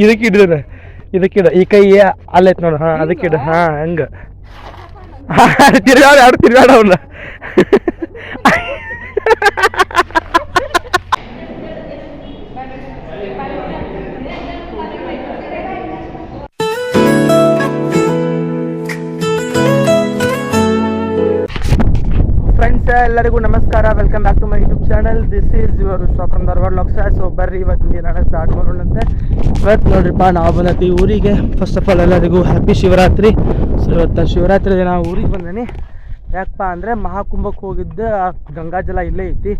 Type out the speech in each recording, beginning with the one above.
ಇದಕ್ಕೆ ಹಿಡಿದ್ರ ಇದಕ್ಕೆ ಇಡ. ಈ ಕೈ ಅಲ್ಲೈತ್ ನೋಡ. ಹಾ ಅದಕ್ಕೆ ಇಡ. ಹಾ ಹಂಗ. ತಿರ್ಗಾಡ ಎರಡು ತಿರ್ಗಾಡ ಅವನ್ನ ಎಲ್ಲರಿಗೂ ನಮಸ್ಕಾರ. Welcome back to my YouTube channel this is your from Dharwad lakh so ಬರ್ರಿ, ಇವತ್ತು ದಿನ ಸ್ಟಾರ್ಟ್ ಮಾಡೋಣಂತೆ. ಇವತ್ತು ನೋಡ್ರಿಪ್ಪ, ನಾವು ಬಂದತಿ ಊರಿಗೆ. ಫಸ್ಟ್ ಆಫ್ ಆಲ್ ಎಲ್ಲರಿಗೂ ಹ್ಯಾಪಿ ಶಿವರಾತ್ರಿ. ಸೊ ಇವತ್ತು ಶಿವರಾತ್ರಿ ದಿನ ಊರಿಗೆ ಬಂದೇನಿ. ಯಾಕಪ್ಪ ಅಂದರೆ ಮಹಾಕುಂಭಕ್ಕೆ ಹೋಗಿದ್ದ. ಆ ಗಂಗಾ ಜಲ ಇಲ್ಲೇ ಐತಿ.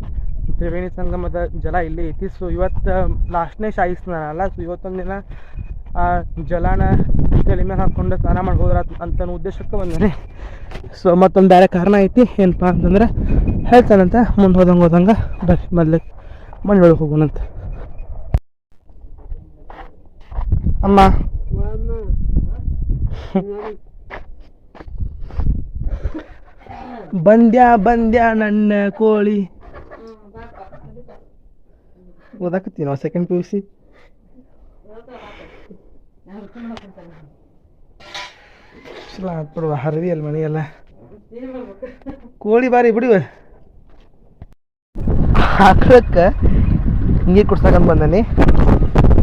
ತ್ರಿವೇಣಿ ಸಂಗಮದ ಜಲ ಇಲ್ಲೇ ಐತಿ. ಸೊ ಇವತ್ತು ಲಾಸ್ಟ್ನೇ ಶಾಹಿ ಸ್ನಾನ ಅಲ್ಲ. ಸೊ ಇವತ್ತೊಂದು ದಿನ, ಆ, ಜಲಾನ ತಲೆ ಮೇಲೆ ಹಾಕ್ಕೊಂಡು ಸ್ನಾನ ಮಾಡ್ಬೋದ್ರ ಅಂತ ಉದ್ದೇಶಕ್ಕೆ ಬಂದೇನೆ. ಸೊ ಮತ್ತೊಂದು ಬೇರೆ ಕಾರಣ ಐತಿ. ಏನಪ್ಪ ಅಂತಂದ್ರೆ ಹೇಳ್ತಾನಂತ, ಮುಂದೆ ಹೋದಂಗೆ ಹೋದಂಗೆ ಬರ್ರಿ ಮೊದ್ಲಿಗೆ ಮನೆ ಒಳಗೆ ಹೋಗೋಣಂತ. ಅಮ್ಮ. ಬಂದ್ಯಾ ಬಂದ್ಯಾ ನನ್ನ ಕೋಳಿ. ಓದಾಕತ್ತೀನಿ ನಾವು ಸೆಕೆಂಡ್ ಪಿ ಯು ಸಿ ಬಿಡುವ ಹರವಿ ಅಲ್ಲಿ ಮನೆ ಎಲ್ಲ ಕೋಳಿ ಬಾರಿ ಬಿಡುವ ಹಾಕ್ಳಕ್ಕೆ ನೀರು ಕುಡ್ಸಕಂತ ಬಂದನಿ.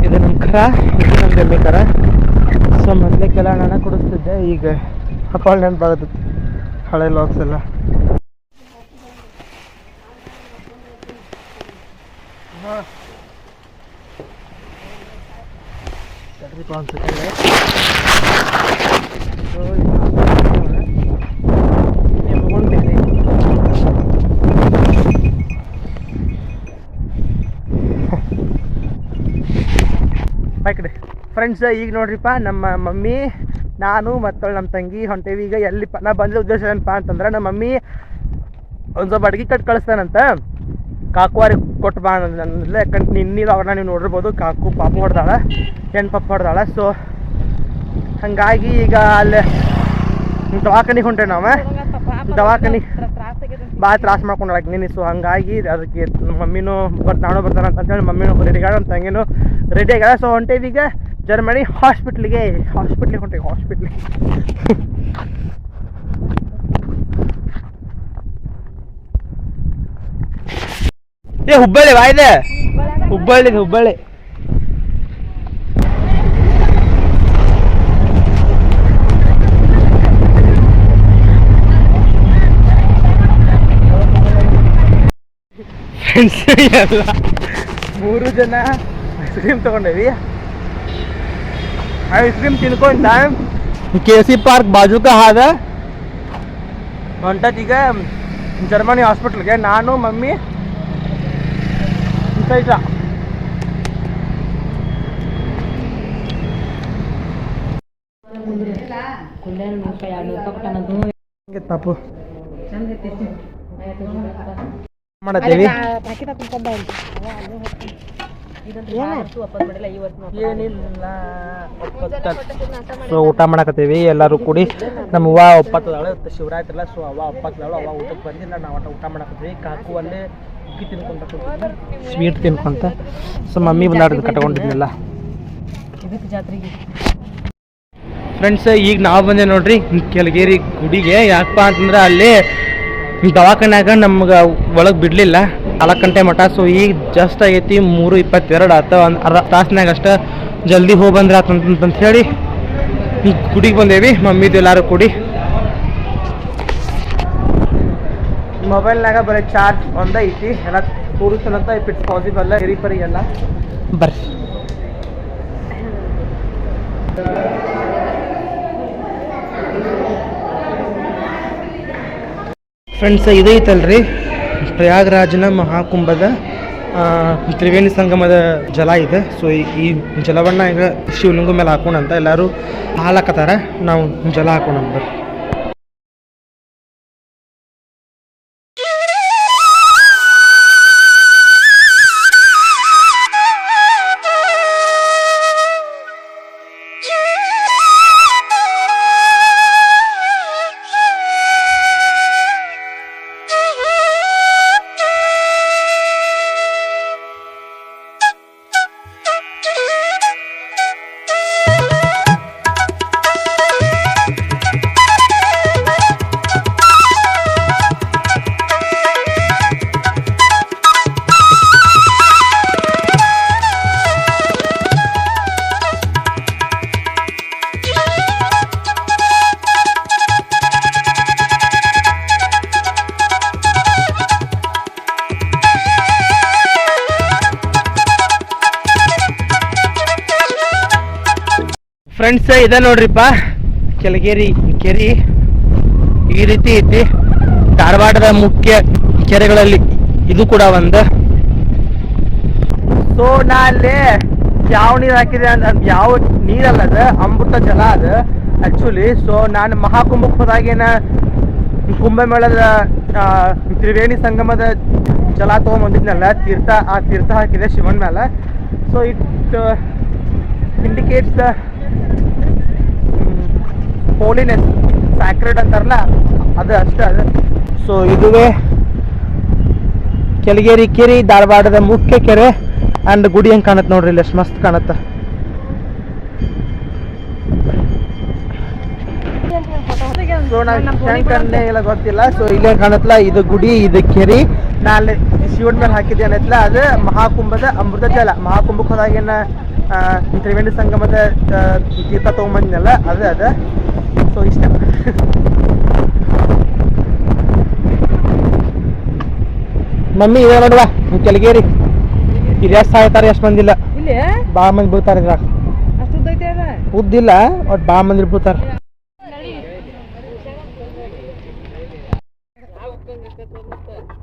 ಇದು ನಮ್ಮ ಕರ, ಇದು ನಮ್ಮ ಎಮ್ಮೆ ಕರ. ಸೊ ಮೊದಲೇಕೆಲ್ಲ ನಾನು ಕುಡಿಸ್ತಿದ್ದೆ, ಈಗ ಹಪ್ಪಾಳು ನೆನಪಾಗುತ್ತೆ. ಹಳೆ ಲಾಕ್ಸ್ ಎಲ್ಲ. ತಡ್ರಿಪ್ಪ ಫ್ರೆಂಡ್ಸ್ ಈಗ ನೋಡ್ರಿಪ್ಪ, ನಮ್ಮ ಮಮ್ಮಿ, ನಾನು ಮತ್ತೆ ನಮ್ಮ ತಂಗಿ ಹೊಂಟೇವಿ. ಈಗ ಎಲ್ಲಿಪ್ಪ ನಾ ಬಂದಿರೋ ಉದ್ದೇಶ ಏನಪ್ಪ ಅಂತಂದ್ರೆ, ನಮ್ಮ ಮಮ್ಮಿ ಒಂದು ಸ್ವಲ್ಪ ಅಡ್ಗೆ ಕಟ್ ಕಳಿಸ್ತಾನಂತ. ಕಾಕುವಾರಿ ಕೊಟ್ಟು ಬಾ ಅಂದ್ರೆ ಯಾಕಂದ್ರೆ ನಿನ್ನಿದ ಅವ್ರನ್ನ ನೀವು ನೋಡಿರ್ಬೋದು. ಕಾಕು ಪಾಪ ಹೊಡೆದಾಳ ಹೆಣ್ಣು ಪಾಪ ಹೊಡೆದಾಳ. ಸೊ ಹಂಗಾಗಿ ಈಗ ಅಲ್ಲಿ ದವಾಖಾನಿಗೆ ಹೊಂಟೆ ನಾವು. ದವಾಖಾನಿ ಭಾಳ ತ್ರಾಸ ಮಾಡ್ಕೊಂಡಾಳ ನೀನು. ಸೊ ಹಂಗಾಗಿ ಅದಕ್ಕೆ ಮಮ್ಮಿನೂ ಬಟ್ ನಾನು ಬರ್ತಾನೆ ಅಂತ ಹೇಳಿ ಮಮ್ಮಿನೂ ರೆಡಿ ಆಗ್ಯಾಳ ನಮ್ಮ ತಂಗಿನೂ ರೆಡಿ ಆಗ್ಯಾಳ ಸೊ ಹೊಂಟೇವಿ ಈಗ. ಜರ್ಮನಿ ಹಾಸ್ಪಿಟ್ಲಿಗೆ ಹಾಸ್ಪಿಟ್ಲಿಗೆ ಹೊಂಟೇವಿ ಹಾಸ್ಪಿಟ್ಲಿಗೆ. ಏ ಹುಬ್ಬಳ್ಳಿ ವಾಯ್ದೆ ಹುಬ್ಬಳ್ಳಿ ಹುಬ್ಬಳ್ಳಿ. ಮೂರು ಜನ ಐಸ್ ಕ್ರೀಮ್ ತಗೊಂಡೇವಿ. ಐಸ್ ಕ್ರೀಮ್ ತಿನ್ಕೊಂಡ ಕೆ ಸಿ ಪಾರ್ಕ್ ಬಾಜುಕ ಹಾದ ಹೊಂಟತ್ ಈಗ ಜರ್ಮನಿ ಹಾಸ್ಪಿಟ್ಲ್ಗೆ ನಾನು ಮಮ್ಮಿ ಸೈಟ ತಪ್ಪು ಪಾಪು ಮಾಡತ್ತೇವಿ ಏನಿಲ್ಲ ಸೊ ಊಟ ಮಾಡಕತ್ತೀವಿ, ಎಲ್ಲರೂ ಕೂಡಿ. ನಮ್ಮ ಅವ್ವ ಒಪ್ಪತ್ತದಾಳೆ ಶಿವರಾತ್ರಿ ಅಲ್ಲ ಸೊ ಅವ್ವ ಒಪ್ಪತ್ತದಾಳು, ಅವ್ವ ಊಟಕ್ಕೆ ಬಂದಿಲ್ಲ, ನಾವು ಊಟ ಮಾಡಕತ್ತೀವಿ. ಕಾಕು ಅಲ್ಲೇ ಉಕ್ಕಿ ತಿನ್ಕೊಂತ ಸ್ವೀಟ್ ತಿನ್ಕೊಂತ. ಸೊ ಮಮ್ಮಿ ಬಂದಾಡ್ದು ಕಟ್ಕೊಂಡಿದ್ನಲ್ಲ. ಫ್ರೆಂಡ್ಸ್ ಈಗ ನಾವು ಬಂದೆ ನೋಡ್ರಿ ಕೆಲಗೇರಿ ಗುಡಿಗೆ. ಯಾಕಪ್ಪ ಅಂತಂದ್ರೆ ಅಲ್ಲಿ ದವಾಖಾನ್ಯಾಗ ನಮ್ಗೆ ಒಳಗೆ ಬಿಡಲಿಲ್ಲ. ನಾಲ್ಕು ಗಂಟೆ ಮಠ. ಸೊ ಈಗ ಜಸ್ಟ್ ಆಗೈತಿ ಮೂರು ಇಪ್ಪತ್ತೆರಡು ಆತ ಒಂದು ಅರ್ಧ ಜಲ್ದಿ ಹೋಗಿ ಬಂದ್ರೆ ಆತಂತಂತ ಹೇಳಿ ಗುಡಿಗೆ ಬಂದೇವಿ. ಮಮ್ಮಿದು ಎಲ್ಲರೂ ಕೂಡಿ. ಮೊಬೈಲ್ನಾಗ ಬರೀ ಚಾರ್ಜ್ ಒಂದೇ ಐತಿ ಎಲ್ಲ ಕೂರಿಸಲಂತ ಇಫ್ ಇಟ್ಸ್ ಪಾಸಿಬಲ್. ರಿಪರಿ ಎಲ್ಲ. ಬರ್ರಿ. ಫ್ರೆಂಡ್ಸ್ ಇದೈತಲ್ರಿ ಪ್ರಯಾಗ್ರಾಜನ ಮಹಾಕುಂಭದ ತ್ರಿವೇಣಿ ಸಂಗಮದ ಜಲ ಇದೆ. ಸೊ ಈ ಜಲವನ್ನು ಈಗ ಶಿವಲಿಂಗ ಮೇಲೆ ಹಾಕೋಣಂತ ಎಲ್ಲರೂ ಹಾಲಾಕತ್ತಾರ. ನಾವು ಜಲ ಹಾಕೋಣ ಫ್ರೆಂಡ್ಸ್ ಇದೆ ನೋಡ್ರಿಪ್ಪ. ಕೆಳಗೇರಿ, ಕೆರಿ ಈ ರೀತಿ ಐತಿ. ಧಾರವಾಡದ ಮುಖ್ಯ ಕೆರೆಗಳಲ್ಲಿ ಇದು ಕೂಡ ಒಂದು. ಸೊ ನಾ ಅಲ್ಲಿ ಯಾವ ನೀರು ಹಾಕಿದೆ ಅಂತ ಯಾವ ನೀರಲ್ಲ ಅದು, ಅಮೃತ ಜಲ ಅದು ಆ್ಯಕ್ಚುಲಿ ಸೊ ನಾನು ಮಹಾಕುಂಭಕ್ಕೆ ಹೋದಾಗೇನ ಕುಂಭಮೇಳದ ತ್ರಿವೇಣಿ ಸಂಗಮದ ಜಲ ತೊಗೊಂಬಂದಿದ್ನಲ್ಲ, ತೀರ್ಥ, ಆ ತೀರ್ಥ ಹಾಕಿದೆ ಶಿವನ್ ಮೇಲೆ so it indicates the holiness sacred ಅಂತಾರಲ್ಲ ಅದು ಅಷ್ಟೇ ಅದು. ಸೊ ಇದುವೇ ಕೆಳಗೇರಿ ಕೆರೆ ಧಾರವಾಡದ ಮುಖ್ಯ ಕೆರೆ ಅಂಡ್ ಗುಡಿ ಹೆಂಗ್ ಕಾಣತ್ ನೋಡ್ರಿ ಇಲ್ಲಿ ಎಷ್ಟು ಮಸ್ತ್ ಕಾಣತ್ತ. ಸೊ ಶಂಕರ್ನೇ ಇಲ್ಲ ಗೊತ್ತಿಲ್ಲ. ಸೊ ಇಲ್ಲೇ ಕಾಣತ್ಲ ಇದು ಗುಡಿ ಇದು ಕೆರೆ. ನಾಳೆ ಅಲ್ಲಿ ಶಿವನ್ ಮೇಲೆ ಹಾಕಿದ್ದೆ ಅನ್ನತ್ಲ ಅದು ಮಹಾಕುಂಭದ ಅಮೃತ ಜಲ. ಮಹಾಕುಂಭಕ್ಕೆ ಹೋದಾಗ ಏನ ತ್ರಿವೇಣಿ ಸಂಗಮದ ತೀರ್ಥ ತೊಗೊಂಬಂದಿನಲ್ಲ ಅದೇ ಅದ. ಸೊ ಇಷ್ಟ ಮಮ್ಮಿ ಇದೆ ನೋಡುವ ಕೆಳಗೇರಿ. ಇಲ್ಲಿ ಎಷ್ಟು ಸಾಯ್ತಾರೆ ಎಷ್ಟು ಮಂದಿಲ್ಲ ಭಾಳ ಮಂದಿ ಬೀಳ್ತಾರೆ ಇದ್ರಾಗ. ಉದ್ದಿಲ್ಲ ಒಟ್ ಭಾಳ ಮಂದಿ ಬೀಳ್ತಾರೆ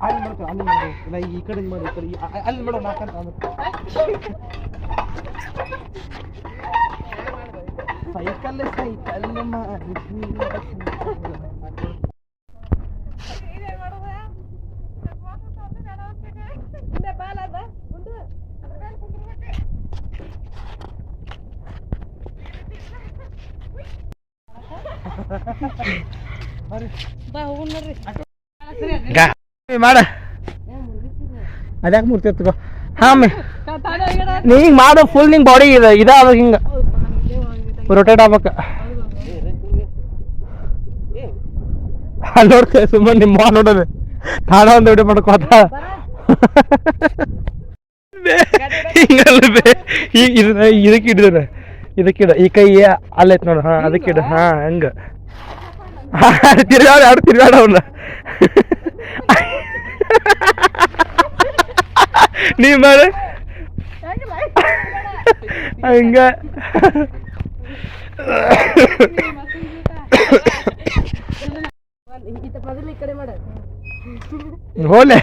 ಅಲ್ಲಿ ಮಾಡ್ಕೊ ಅಲ್ಲಿ ಮಾಡು ಇಲ್ಲ ಈ ಕಡೆ ಮಾಡಿ ಅಲ್ಲಿ ಮಾಡೋ ನಾಲ್ಕಂತ ಸೈಕಲ್ ಸೈಕಲ್ ಮಾಡಿ. ಅದ್ಯಾಕೆ ಮೂರ್ತಿ ಎತ್ಕೋ ಹಾ ಮೇ ನೀ ಹಿಂಗ್ ಮಾಡು ಫುಲ್ ನಿಂಗ್ ಬಾಡಿ ಇದೆ ಇದಾವ ಹಿಂಗೆ. ರೊಟೇಟ್ ಆಗ್ಬೇಕು ನೋಡ್ತೆ, ಸುಮ್ಮನೆ ನಿಮ್ಮ ನೋಡೋದು. ತಾಣ ಒಂದು ವಿಡಿಯೋ ಮಾಡ್ಕೋತ ಹಿಂಗಲ್ಲ ಇದಕ್ಕೆ ಹಿಡಿದ್ರೆ ಇದಕ್ಕೆ ಇಡ. ಈ ಕೈ ಅಲ್ಲೈತ್ ನೋಡು. ಹಾ, ಅದಕ್ಕೆ ಇಡು. ಹಾ, ಹಂಗ. ತಿರ್ಗಾಡ ಯಾರು ತಿರ್ಗಾಡ ಅವನ್ನ ನೀ ಮಾಡ. ಹಂಗ. ಹೋಲೆ.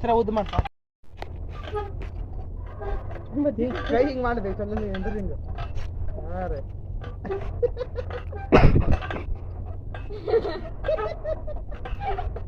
ಸರ ಉದ್ದು ಮಾಡ ಕೈ ಹಿಂಗ್ ಮಾಡಿದೆ ಚಲ್ಲ ಎಂದ್ರೆ ಹಿಂಗ. ಹಾ ರೀ. ಮಾಡ್ದಲ್ಲಿ